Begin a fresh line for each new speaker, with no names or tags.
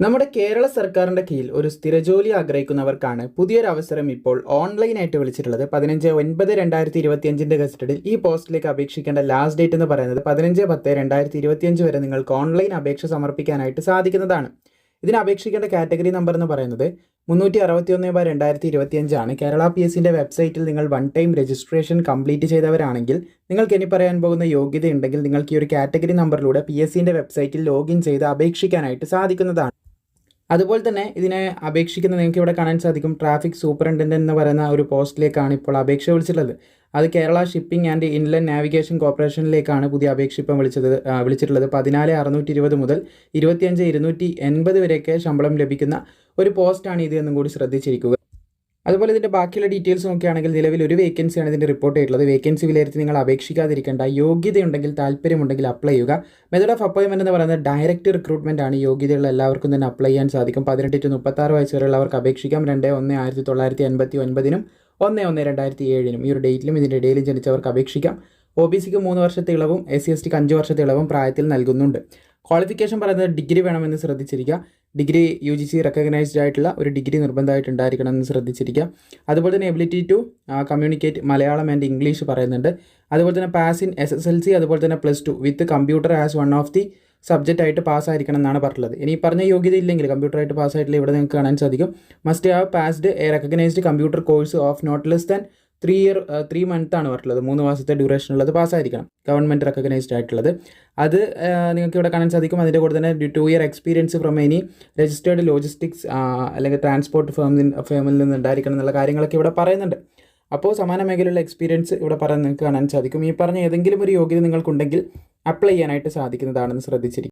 നമ്മുടെ കേരള സർക്കാരിന്റെ കീഴിൽ ഒരു സ്ഥിരജോലി ആഗ്രഹിക്കുന്നവർക്കാണ് പുതിയൊരു അവസരം ഇപ്പോൾ ഓൺലൈനായിട്ട് വിളിച്ചിട്ടുള്ളത്. പതിനഞ്ച് ഒൻപത് രണ്ടായിരത്തി ഇരുപത്തിയഞ്ചിന്റെ ഗസറ്റഡിൽ ഈ പോസ്റ്റിലേക്ക് അപേക്ഷിക്കേണ്ട ലാസ്റ്റ് ഡേറ്റ് എന്ന് പറയുന്നത് പതിനഞ്ച് പത്ത് രണ്ടായിരത്തി ഇരുപത്തിയഞ്ച് വരെ നിങ്ങൾക്ക് ഓൺലൈൻ അപേക്ഷ സമർപ്പിക്കാനായിട്ട് സാധിക്കുന്നതാണ്. ഇതിന് അപേക്ഷിക്കേണ്ട കാറ്റഗറി നമ്പർ എന്ന് പറയുന്നത് മുന്നൂറ്റി അറുപത്തി ഒന്ന് ബൈ രണ്ടായിരത്തി ഇരുപത്തിയഞ്ചാണ് കേരള പി എസിന്റെ വെബ്സൈറ്റിൽ നിങ്ങൾ വൺ ടൈം രജിസ്ട്രേഷൻ കംപ്ലീറ്റ് ചെയ്തവരാണെങ്കിൽ നിങ്ങൾക്ക് ഇനി പറയാൻ പോകുന്ന യോഗ്യത ഉണ്ടെങ്കിൽ നിങ്ങൾക്ക് ഈ ഒരു കാറ്റഗറി നമ്പറിലൂടെ പി എസ് സിന്റെ വെബ്സൈറ്റിൽ ലോഗിൻ ചെയ്ത് അപേക്ഷിക്കാനായിട്ട് സാധിക്കുന്നതാണ്. അതുപോലെ തന്നെ ഇതിനെ അപേക്ഷിക്കുന്ന നിങ്ങൾക്ക് ഇവിടെ കാണാൻ സാധിക്കും ട്രാഫിക് സൂപ്രണ്ടന്റ് എന്ന് പറയുന്ന ഒരു പോസ്റ്റിലേക്കാണ് ഇപ്പോൾ അപേക്ഷ വിളിച്ചിട്ടുള്ളത്. അത് Kerala shipping and inland navigation കോർപ്പറേഷനിലേക്കാണ് പുതിയ അപേക്ഷ ഇപ്പം വിളിച്ചത് വിളിച്ചിട്ടുള്ളത്. പതിനാല് അറുന്നൂറ്റി ഇരുപത് മുതൽ ഇരുപത്തിയഞ്ച് ഇരുന്നൂറ്റി എൺപത് വരെയൊക്കെ ശമ്പളം ലഭിക്കുന്ന ഒരു പോസ്റ്റാണ് ഇത് എന്നും കൂടി ശ്രദ്ധിച്ചിരിക്കുക. അതുപോലെ ഇതിന്റെ ബാക്കിയുള്ള ഡീറ്റെയിൽസ് നോക്കുകയാണെങ്കിൽ നിലവിൽ ഒരു വേക്കൻസിയാണ് ഇതിന്റെ റിപ്പോർട്ട് ചെയ്തിട്ടുള്ളത്. വേക്കൻസി വിലയിരുത്തി നിങ്ങൾ അപേക്ഷിക്കാതിരിക്കേണ്ട. യോഗ്യതയുണ്ടെങ്കിൽ താല്പര്യമുണ്ടെങ്കിൽ അപ്ലൈ ചെയ്യുക. മെത്തേഡ് ഓഫ് അപ്പോയിൻമെന്റ് എന്ന് പറയുന്നത് ഡയറക്റ്റ് റിക്രൂട്ട്മെന്റ് ആണ്. യോഗ്യതയുള്ള എല്ലാവർക്കും തന്നെ അപ്ലൈ ചെയ്യാൻ സാധിക്കും. പതിനെട്ട് ടു മുപ്പത്താറ് വയസ്സ് വരെയുള്ളവർക്ക് അപേക്ഷിക്കാം. രണ്ട് ഒന്ന് ആയിരത്തി തൊള്ളായിരത്തി എൺപത്തി ഒൻപതിനും ഒന്ന് ഒന്ന് രണ്ടായിരത്തി ഏഴിനും. ഈ ഒരു ഡേറ്റിലും ഇതിന്റെ ഇടയിലും ജനിച്ചവർക്ക് അപേക്ഷിക്കാം. ഒ ബി സിക്ക് മൂന്ന് വർഷത്തെ ഇളവും എസ് സി എസ് ടിക്ക് അഞ്ച് വർഷത്തെ ഇളവും പ്രായത്തിൽ നൽകുന്നുണ്ട്. ക്വാളിഫിക്കേഷൻ പറയുന്നത് ഡിഗ്രി വേണമെന്ന് ശ്രദ്ധിച്ചിരിക്കുക. Degree U G C recognised ആയിട്ടുള്ള ഒരു ഡിഗ്രി നിർബന്ധമായിട്ട് ഉണ്ടായിരിക്കണം എന്ന് ശ്രദ്ധിച്ചിരിക്കുക. അതുപോലെ തന്നെ ability to communicate Malayalam and English പറയുന്നുണ്ട്. അതുപോലെ തന്നെ pass in S S L C അതുപോലെ തന്നെ plus two with computer as one of the subject ആയിട്ട് പാസ്സായിരിക്കണം എന്നാണ് പറഞ്ഞിട്ടുള്ളത്. ഇനി പറഞ്ഞ യോഗ്യത ഇല്ലെങ്കിൽ കമ്പ്യൂട്ടറായിട്ട് പാസ്സായിട്ടില്ല ഇവിടെ നിങ്ങൾക്ക് കാണാൻ സാധിക്കും. Must have passed a recognised computer course of not less than three year three month ആണ് പറഞ്ഞിട്ടുള്ളത്. മൂന്ന് മാസത്തെ ഡ്യൂറേഷൻ ഉള്ളത്. പാസ്സായിരിക്കണം ഗവൺമെന്റ് റെക്കഗ്നൈസ്ഡ് ആയിട്ടുള്ളത്. അത് നിങ്ങൾക്ക് ഇവിടെ കാണാൻ സാധിക്കും. അതിന്റെ കൂടെ തന്നെ two year experience from any registered logistics അല്ലെങ്കിൽ ട്രാൻസ്പോർട്ട് ഫേമിൽ ഫേമിൽ നിന്ന് ഉണ്ടായിരിക്കണം എന്നുള്ള കാര്യങ്ങളൊക്കെ ഇവിടെ പറയുന്നുണ്ട്. അപ്പോൾ സമാന മേഖലയിലുള്ള എക്സ്പീരിയൻസ് ഇവിടെ പറയാൻ നിങ്ങൾക്ക് കാണാൻ സാധിക്കും. ഈ പറഞ്ഞ ഏതെങ്കിലും ഒരു യോഗ്യത നിങ്ങൾക്കുണ്ടെങ്കിൽ അപ്ലൈ ചെയ്യാനായിട്ട് സാധിക്കുന്നതാണെന്ന് ശ്രദ്ധിച്ചിരിക്കും